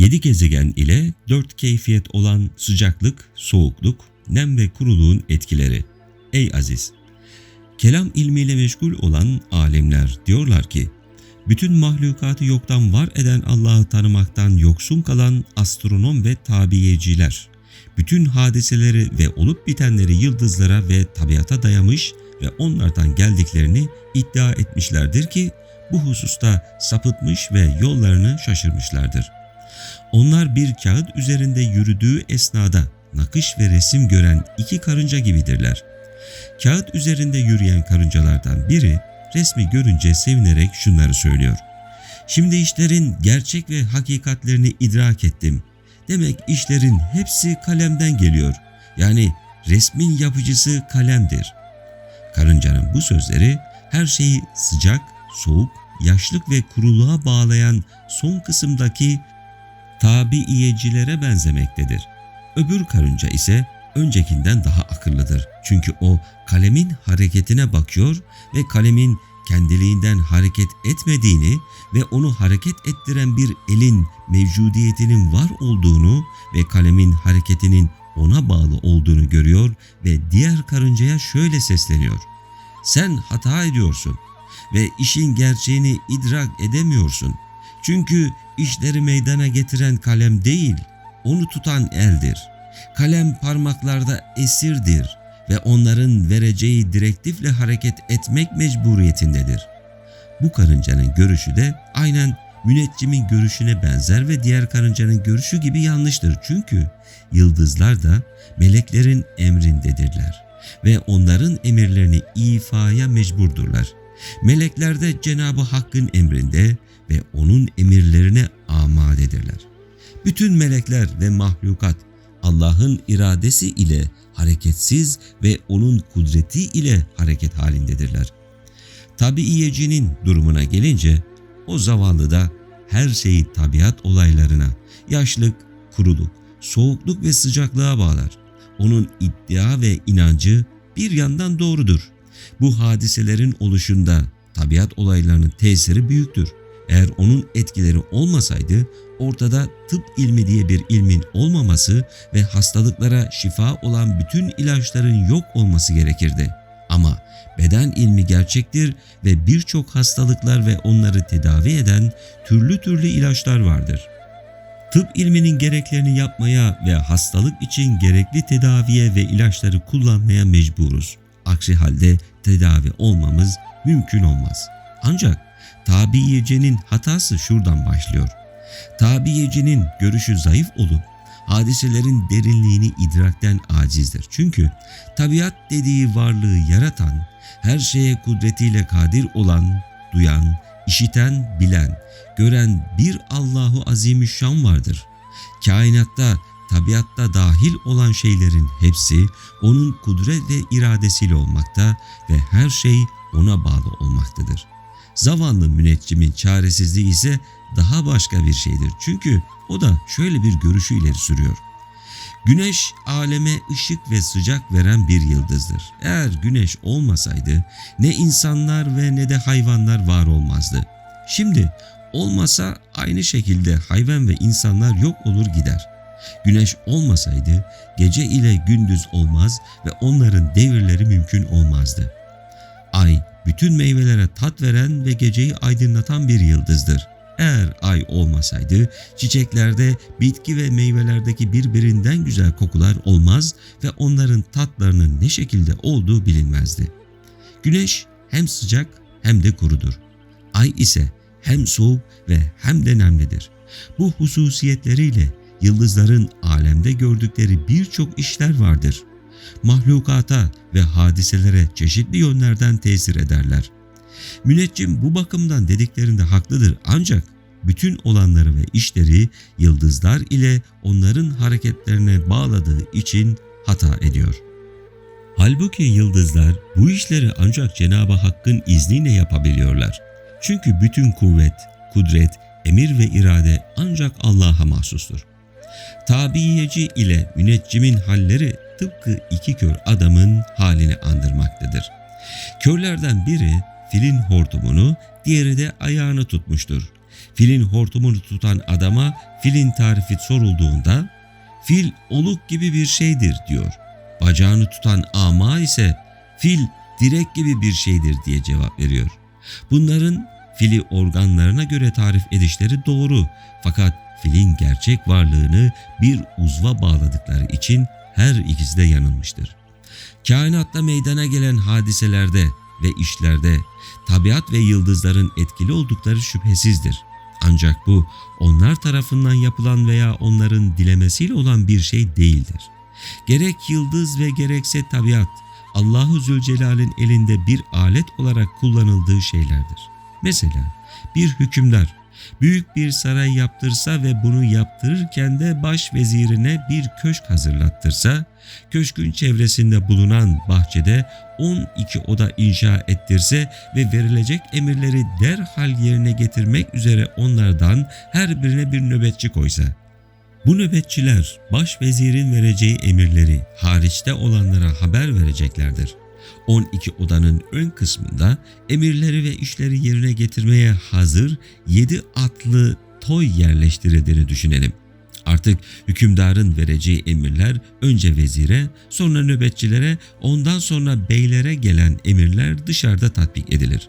Yedi gezegen ile dört keyfiyet olan sıcaklık, soğukluk, nem ve kuruluğun etkileri. Ey aziz! Kelam ilmiyle meşgul olan alimler diyorlar ki, bütün mahlukatı yoktan var eden Allah'ı tanımaktan yoksun kalan astronom ve tabiyeciler, bütün hadiseleri ve olup bitenleri yıldızlara ve tabiata dayamış ve onlardan geldiklerini iddia etmişlerdir ki, bu hususta sapıtmış ve yollarını şaşırmışlardır. Onlar bir kağıt üzerinde yürüdüğü esnada nakış ve resim gören iki karınca gibidirler. Kağıt üzerinde yürüyen karıncalardan biri resmi görünce sevinerek şunları söylüyor. Şimdi işlerin gerçek ve hakikatlerini idrak ettim. Demek işlerin hepsi kalemden geliyor. Yani resmin yapıcısı kalemdir. Karıncanın bu sözleri her şeyi sıcak, soğuk, yaşlık ve kuruluğa bağlayan son kısımdaki tabiiyecilere benzemektedir. Öbür karınca ise öncekinden daha akıllıdır. Çünkü o kalemin hareketine bakıyor ve kalemin kendiliğinden hareket etmediğini ve onu hareket ettiren bir elin mevcudiyetinin var olduğunu ve kalemin hareketinin ona bağlı olduğunu görüyor ve diğer karıncaya şöyle sesleniyor. Sen hata ediyorsun ve işin gerçeğini idrak edemiyorsun. Çünkü işleri meydana getiren kalem değil, onu tutan eldir. Kalem parmaklarda esirdir ve onların vereceği direktifle hareket etmek mecburiyetindedir. Bu karıncanın görüşü de aynen müneccimin görüşüne benzer ve diğer karıncanın görüşü gibi yanlıştır. Çünkü yıldızlar da meleklerin emrindedirler ve onların emirlerini ifaya mecburdurlar. Melekler de Cenab-ı Hakk'ın emrinde ve onun emirlerine amadedirler. Bütün melekler ve mahlukat Allah'ın iradesi ile hareketsiz ve onun kudreti ile hareket halindedirler. Tabiiyecinin durumuna gelince o zavallı da her şeyi tabiat olaylarına, yaşlık, kuruluk, soğukluk ve sıcaklığa bağlar. Onun iddia ve inancı bir yandan doğrudur. Bu hadiselerin oluşunda tabiat olaylarının tesiri büyüktür. Eğer onun etkileri olmasaydı ortada tıp ilmi diye bir ilmin olmaması ve hastalıklara şifa olan bütün ilaçların yok olması gerekirdi. Ama beden ilmi gerçektir ve birçok hastalıklar ve onları tedavi eden türlü türlü ilaçlar vardır. Tıp ilminin gereklerini yapmaya ve hastalık için gerekli tedaviye ve ilaçları kullanmaya mecburuz. Aksi halde tedavi olmamız mümkün olmaz. Ancak tabiyecenin hatası şuradan başlıyor. Tabiyecinin görüşü zayıf olup hadiselerin derinliğini idrakten acizdir. Çünkü tabiat dediği varlığı yaratan, her şeye kudretiyle kadir olan, duyan, işiten, bilen, gören bir Allahu Azimüşşan vardır. Kainatta, tabiatta dahil olan şeylerin hepsi onun kudret ve iradesiyle olmakta ve her şey ona bağlı olmaktadır. Zavallı müneccimin çaresizliği ise daha başka bir şeydir. Çünkü o da şöyle bir görüşü ileri sürüyor. Güneş aleme ışık ve sıcak veren bir yıldızdır. Eğer güneş olmasaydı ne insanlar ve ne de hayvanlar var olmazdı. Şimdi olmasa aynı şekilde hayvan ve insanlar yok olur gider. Güneş olmasaydı gece ile gündüz olmaz ve onların devirleri mümkün olmazdı. Ay bütün meyvelere tat veren ve geceyi aydınlatan bir yıldızdır. Eğer ay olmasaydı çiçeklerde, bitki ve meyvelerdeki birbirinden güzel kokular olmaz ve onların tatlarının ne şekilde olduğu bilinmezdi. Güneş hem sıcak hem de kurudur. Ay ise hem soğuk ve hem de nemlidir. Bu hususiyetleriyle yıldızların alemde gördükleri birçok işler vardır. Mahlukata ve hadiselere çeşitli yönlerden tesir ederler. Müneccim bu bakımdan dediklerinde haklıdır ancak bütün olanları ve işleri yıldızlar ile onların hareketlerine bağladığı için hata ediyor. Halbuki yıldızlar bu işleri ancak Cenab-ı Hakk'ın izniyle yapabiliyorlar. Çünkü bütün kuvvet, kudret, emir ve irade ancak Allah'a mahsustur. Tabiyeci ile müneccimin halleri tıpkı iki kör adamın halini andırmaktadır. Körlerden biri filin hortumunu, diğeri de ayağını tutmuştur. Filin hortumunu tutan adama filin tarifi sorulduğunda fil oluk gibi bir şeydir diyor. Bacağını tutan ama ise fil direk gibi bir şeydir diye cevap veriyor. Bunların fili organlarına göre tarif edişleri doğru fakat filin gerçek varlığını bir uzva bağladıkları için her ikisi de yanılmıştır. Kainatta meydana gelen hadiselerde ve işlerde tabiat ve yıldızların etkili oldukları şüphesizdir. Ancak bu onlar tarafından yapılan veya onların dilemesiyle olan bir şey değildir. Gerek yıldız ve gerekse tabiat Allahu Zülcelal'in elinde bir alet olarak kullanıldığı şeylerdir. Mesela bir hükümdar büyük bir saray yaptırsa ve bunu yaptırırken de baş vezirine bir köşk hazırlattırsa, köşkün çevresinde bulunan bahçede 12 oda inşa ettirse ve verilecek emirleri derhal yerine getirmek üzere onlardan her birine bir nöbetçi koysa, bu nöbetçiler baş vezirin vereceği emirleri hariçte olanlara haber vereceklerdir. 12 odanın ön kısmında emirleri ve işleri yerine getirmeye hazır 7 atlı toy yerleştirildiğini düşünelim. Artık hükümdarın vereceği emirler önce vezire, sonra nöbetçilere, ondan sonra beylere gelen emirler dışarıda tatbik edilir.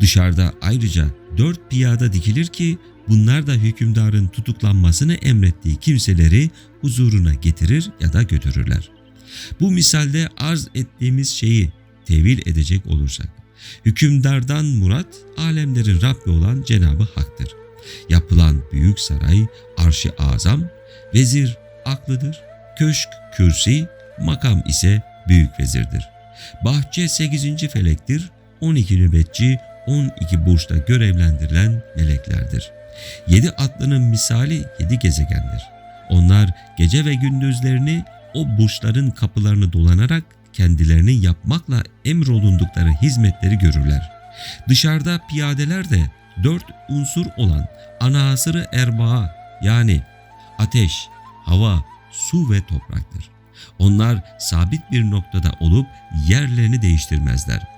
Dışarıda ayrıca dört piyada dikilir ki bunlar da hükümdarın tutuklanmasını emrettiği kimseleri huzuruna getirir ya da götürürler. Bu misalde arz ettiğimiz şeyi tevil edecek olursak, hükümdardan murat alemlerin Rabbi olan Cenabı Hak'tır. Yapılan büyük saray arş-ı azam, vezir aklıdır, köşk kürsi, makam ise büyük vezirdir. Bahçe 8. felektir, 12 nöbetçi 12 burçta görevlendirilen meleklerdir. 7 atlının misali 7 gezegendir. Onlar gece ve gündüzlerini o burçların kapılarını dolanarak kendilerinin yapmakla emrolundukları hizmetleri görürler. Dışarıda piyadeler de dört unsur olan anasırı erbaa yani ateş, hava, su ve topraktır. Onlar sabit bir noktada olup yerlerini değiştirmezler.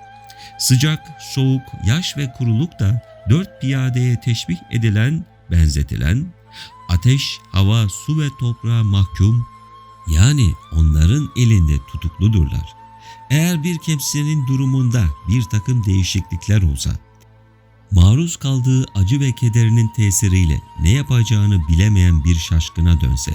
Sıcak, soğuk, yaş ve kuruluk da dört piyadeye teşbih edilen, benzetilen, ateş, hava, su ve toprağa mahkum, yani onların elinde tutukludurlar. Eğer bir kimsenin durumunda bir takım değişiklikler olsa, maruz kaldığı acı ve kederinin tesiriyle ne yapacağını bilemeyen bir şaşkına dönse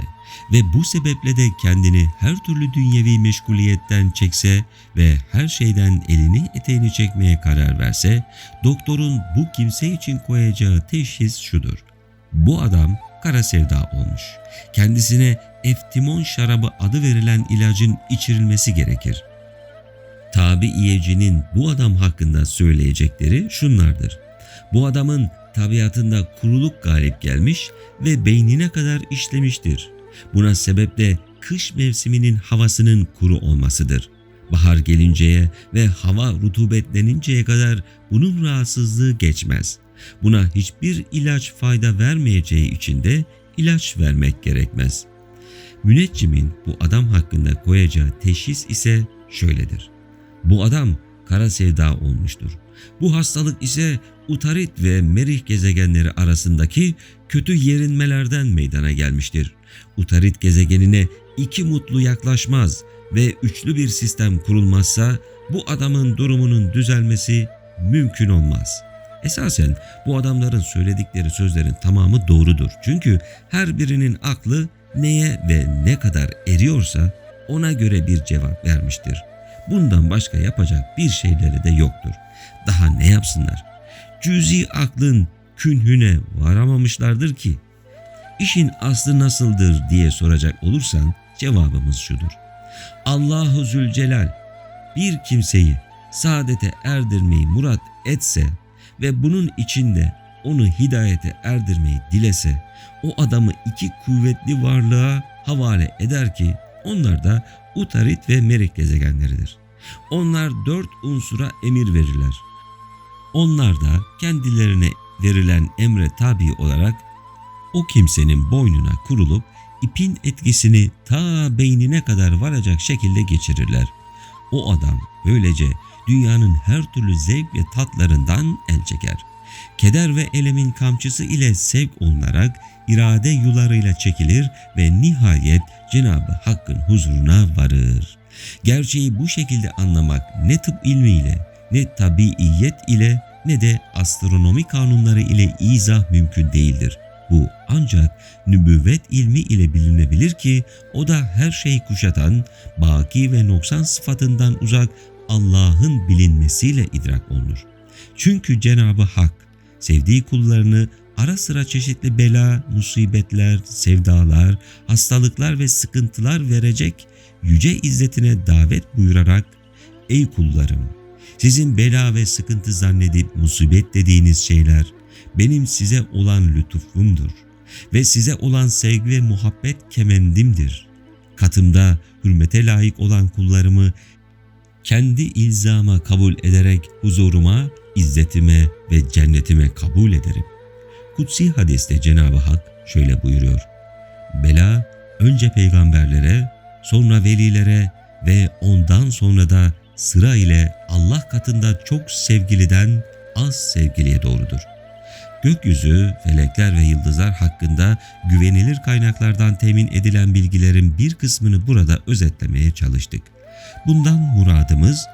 ve bu sebeple de kendini her türlü dünyevi meşguliyetten çekse ve her şeyden elini eteğini çekmeye karar verse, doktorun bu kimse için koyacağı teşhis şudur. Bu adam kara sevda olmuş. Kendisine eftimon şarabı adı verilen ilacın içirilmesi gerekir. Tabi iyecinin bu adam hakkında söyleyecekleri şunlardır. Bu adamın tabiatında kuruluk galip gelmiş ve beynine kadar işlemiştir. Buna sebep de kış mevsiminin havasının kuru olmasıdır. Bahar gelinceye ve hava rutubetleninceye kadar bunun rahatsızlığı geçmez. Buna hiçbir ilaç fayda vermeyeceği için de ilaç vermek gerekmez. Müneccim'in bu adam hakkında koyacağı teşhis ise şöyledir. Bu adam kara sevda olmuştur. Bu hastalık ise Utarit ve Merih gezegenleri arasındaki kötü yerinmelerden meydana gelmiştir. Utarit gezegenine iki mutlu yaklaşmaz ve üçlü bir sistem kurulmazsa bu adamın durumunun düzelmesi mümkün olmaz. Esasen bu adamların söyledikleri sözlerin tamamı doğrudur. Çünkü her birinin aklı neye ve ne kadar eriyorsa ona göre bir cevap vermiştir. Bundan başka yapacak bir şeyleri de yoktur. Daha ne yapsınlar? Cüzi aklın künhüne varamamışlardır ki. İşin aslı nasıldır diye soracak olursan cevabımız şudur. Allahu Zülcelal bir kimseyi saadete erdirmeyi murat etse ve bunun içinde onu hidayete erdirmeyi dilese o adamı iki kuvvetli varlığa havale eder ki onlar da Utarit ve Merik gezegenleridir. Onlar dört unsura emir verirler. Onlar da kendilerine verilen emre tabi olarak o kimsenin boynuna kurulup ipin etkisini ta beynine kadar varacak şekilde geçirirler. O adam böylece dünyanın her türlü zevk ve tatlarından el çeker. Keder ve elemin kamçısı ile sevk olunarak irade yularıyla çekilir ve nihayet Cenab-ı Hakk'ın huzuruna varır. Gerçeği bu şekilde anlamak ne tıp ilmiyle, ne tabiiyet ile ne de astronomi kanunları ile izah mümkün değildir. Bu ancak nübüvvet ilmi ile bilinebilir ki o da her şeyi kuşatan, baki ve noksan sıfatından uzak Allah'ın bilinmesiyle idrak olunur. Çünkü Cenab-ı Hak sevdiği kullarını ara sıra çeşitli bela, musibetler, sevdalar, hastalıklar ve sıkıntılar verecek yüce izzetine davet buyurarak Ey kullarım! Sizin bela ve sıkıntı zannedip musibet dediğiniz şeyler benim size olan lütufumdur ve size olan sevgi ve muhabbet kemendimdir. Katımda hürmete layık olan kullarımı kendi ilzama kabul ederek huzuruma, izzetime ve cennetime kabul ederim. Kutsi hadiste Cenab-ı Hak şöyle buyuruyor. Bela önce peygamberlere, sonra velilere ve ondan sonra da sıra ile Allah katında çok sevgiliden az sevgiliye doğrudur. Gökyüzü, felekler ve yıldızlar hakkında güvenilir kaynaklardan temin edilen bilgilerin bir kısmını burada özetlemeye çalıştık. Bundan muradımız,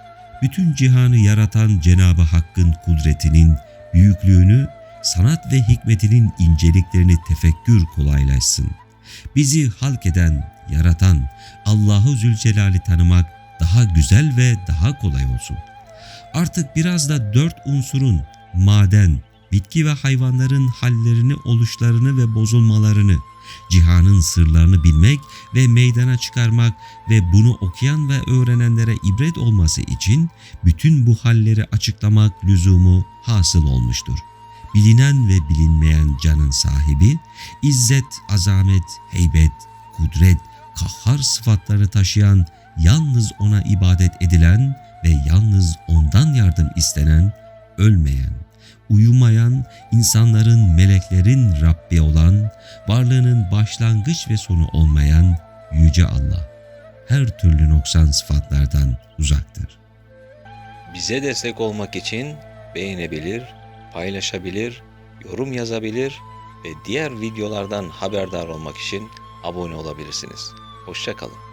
bütün cihanı yaratan Cenab-ı Hakk'ın kudretinin, büyüklüğünü, sanat ve hikmetinin inceliklerini tefekkür kolaylaşsın. Bizi halk eden, yaratan Allahu Zülcelal'i tanımak daha güzel ve daha kolay olsun. Artık biraz da dört unsurun maden, bitki ve hayvanların hallerini, oluşlarını ve bozulmalarını, cihanın sırlarını bilmek ve meydana çıkarmak ve bunu okuyan ve öğrenenlere ibret olması için bütün bu halleri açıklamak lüzumu hasıl olmuştur. Bilinen ve bilinmeyen canın sahibi, izzet, azamet, heybet, kudret, kahhar sıfatlarını taşıyan, yalnız ona ibadet edilen ve yalnız ondan yardım istenen, ölmeyen, uyumayan, insanların, meleklerin Rabbi olan, varlığının başlangıç ve sonu olmayan Yüce Allah, her türlü noksan sıfatlardan uzaktır. Bize destek olmak için beğenebilir, paylaşabilir, yorum yazabilir ve diğer videolardan haberdar olmak için abone olabilirsiniz. Hoşçakalın.